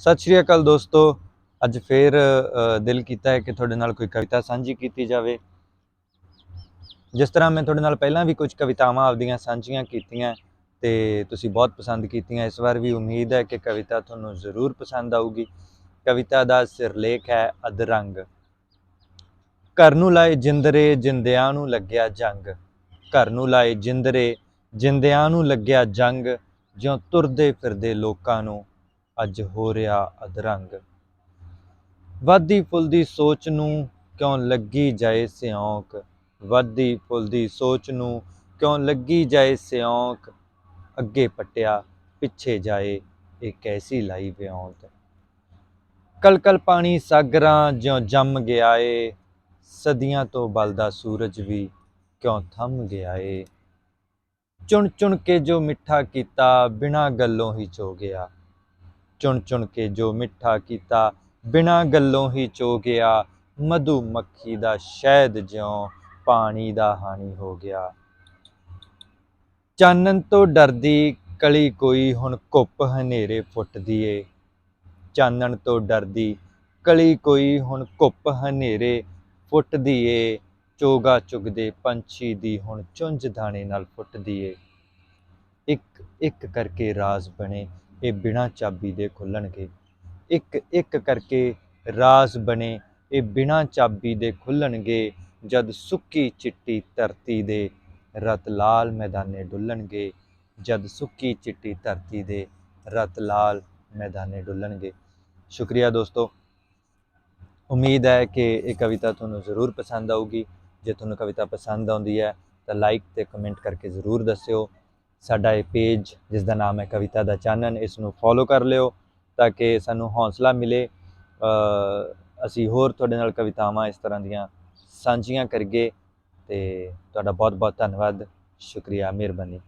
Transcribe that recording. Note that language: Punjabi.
ਸਤਿ ਸ਼੍ਰੀ ਅਕਾਲ ਦੋਸਤੋ। ਅੱਜ ਫੇਰ ਦਿਲ ਕੀਤਾ ਹੈ ਕਿ ਤੁਹਾਡੇ ਨਾਲ ਕੋਈ ਕਵਿਤਾ ਸਾਂਝੀ ਕੀਤੀ ਜਾਵੇ। ਜਿਸ ਤਰ੍ਹਾਂ ਮੈਂ ਤੁਹਾਡੇ ਨਾਲ ਪਹਿਲਾਂ ਵੀ ਕੁਝ ਕਵਿਤਾਵਾਂ ਆਪਦੀਆਂ ਸਾਂਝੀਆਂ ਕੀਤੀਆਂ, ਤੇ ਤੁਸੀਂ ਬਹੁਤ ਪਸੰਦ ਕੀਤੀਆਂ। ਇਸ ਵਾਰ ਵੀ ਉਮੀਦ ਹੈ ਕਿ ਕਵਿਤਾ ਤੁਹਾਨੂੰ ਜ਼ਰੂਰ ਪਸੰਦ ਆਊਗੀ। ਕਵਿਤਾ ਦਾ ਸਿਰਲੇਖ ਹੈ, ਅਧਰੰਗ। ਘਰ ਨੂੰ ਲਾਏ ਜਿੰਦਰੇ, ਜਿੰਦਿਆਂ ਨੂੰ ਲੱਗਿਆ ਜੰਗ। ਘਰ ਨੂੰ ਲਾਏ ਜਿੰਦਰੇ, ਜਿੰਦਿਆਂ ਨੂੰ ਲੱਗਿਆ ਜੰਗ। ਜਿਉਂ ਤੁਰਦੇ ਫਿਰਦੇ ਲੋਕਾਂ ਨੂੰ ਅੱਜ ਹੋ ਰਿਹਾ ਅਧਰੰਗ। ਵਾਦੀ ਫੁੱਲਦੀ ਸੋਚ ਨੂੰ ਕਿਉਂ ਲੱਗੀ ਜਾਏ ਸਿਉਂਕ? ਵਾਦੀ ਫੁੱਲਦੀ ਸੋਚ ਨੂੰ ਕਿਉਂ ਲੱਗੀ ਜਾਏ ਸਿਉਂਕ? ਅੱਗੇ ਪਟਿਆ, ਪਿੱਛੇ ਜਾਏ, ਇਹ ਕੈਸੀ ਲਾਈ ਵਿਉਂਤ? ਕਲ ਕਲ ਪਾਣੀ ਸਾਗਰਾਂ ਜਿਉਂ ਜੰਮ ਗਿਆ ਏ ਸਦੀਆਂ ਤੋਂ ਬਲਦਾ ਸੂਰਜ ਵੀ ਕਿਉਂ ਥੰਮ ਗਿਆ ਏ ਚੁਣ ਚੁਣ ਕੇ ਜੋ ਮਿੱਠਾ ਕੀਤਾ, ਬਿਨਾਂ ਗੱਲੋਂ ਹੀ ਚੋ ਗਿਆ। ਚੁਣ ਚੁਣ ਕੇ ਜੋ ਮਿੱਠਾ ਕੀਤਾ, ਬਿਨਾਂ ਗੱਲੋਂ ਹੀ ਚੋ ਗਿਆ ਮਧੂ ਮੱਖੀ ਦਾ ਸ਼ਹਿਦ ਜਿਉ ਪਾਣੀ ਦਾ ਹਾਣੀ ਹੋ ਗਿਆ। ਚਾਨਣ ਤੋਂ ਡਰਦੀ ਕਲੀ ਕੋਈ ਹੁਣ ਘੁੱਪ ਹਨੇਰੇ ਫੁੱਟਦੀ ਏ ਚਾਨਣ ਤੋਂ ਡਰਦੀ ਕਲੀ ਕੋਈ ਹੁਣ ਘੁੱਪ ਹਨੇਰੇ ਫੁੱਟਦੀ ਏ ਚੋਗਾ ਚੁਗਦੇ ਪੰਛੀ ਦੀ ਹੁਣ ਚੁੰਝ ਦਾਣੇ ਨਾਲ ਫੁੱਟਦੀ ਏ ਇੱਕ ਇੱਕ ਕਰਕੇ ਰਾਜ਼ ਬਣੇ ਇਹ ਬਿਨਾਂ ਚਾਬੀ ਦੇ ਖੁੱਲਣਗੇ। ਇੱਕ ਇੱਕ ਕਰਕੇ ਰਾਜ਼ ਬਣੇ, ਇਹ ਬਿਨਾਂ ਚਾਬੀ ਦੇ ਖੁੱਲਣਗੇ, ਜਦ ਸੁੱਕੀ ਚਿੱਟੀ ਧਰਤੀ ਦੇ ਰਤ ਲਾਲ ਮੈਦਾਨੇ ਡੁੱਲਣਗੇ, ਜਦ ਸੁੱਕੀ ਚਿੱਟੀ ਧਰਤੀ ਦੇ ਰਤ ਲਾਲ ਮੈਦਾਨੇ ਡੁੱਲਣਗੇ। ਸ਼ੁਕਰੀਆ ਦੋਸਤੋ। ਉਮੀਦ ਹੈ ਕਿ ਇਹ ਕਵਿਤਾ ਤੁਹਾਨੂੰ ਜ਼ਰੂਰ ਪਸੰਦ ਆਊਗੀ। ਜੇ ਤੁਹਾਨੂੰ ਕਵਿਤਾ ਪਸੰਦ ਆਉਂਦੀ ਹੈ ਤਾਂ ਲਾਈਕ ਤੇ ਕਮੈਂਟ ਕਰਕੇ ਜ਼ਰੂਰ ਦੱਸਿਓ। ਸਾਡਾ ਇਹ ਪੇਜ, ਜਿਸ ਦਾ ਨਾਮ ਹੈ ਕਵਿਤਾ ਦਾ ਚਾਨਣ, ਇਸ ਨੂੰ ਫੋਲੋ ਕਰ ਲਿਓ ਤਾਂ ਕਿ ਸਾਨੂੰ ਹੌਸਲਾ ਮਿਲੇ। ਅਸੀਂ ਹੋਰ ਤੁਹਾਡੇ ਨਾਲ ਕਵਿਤਾਵਾਂ ਇਸ ਤਰ੍ਹਾਂ ਦੀਆਂ ਸਾਂਝੀਆਂ ਕਰੀਏ ਤੇ ਤੁਹਾਡਾ ਬਹੁਤ ਬਹੁਤ ਧੰਨਵਾਦ। ਸ਼ੁਕਰੀਆ, ਮਿਹਰਬਾਨੀ।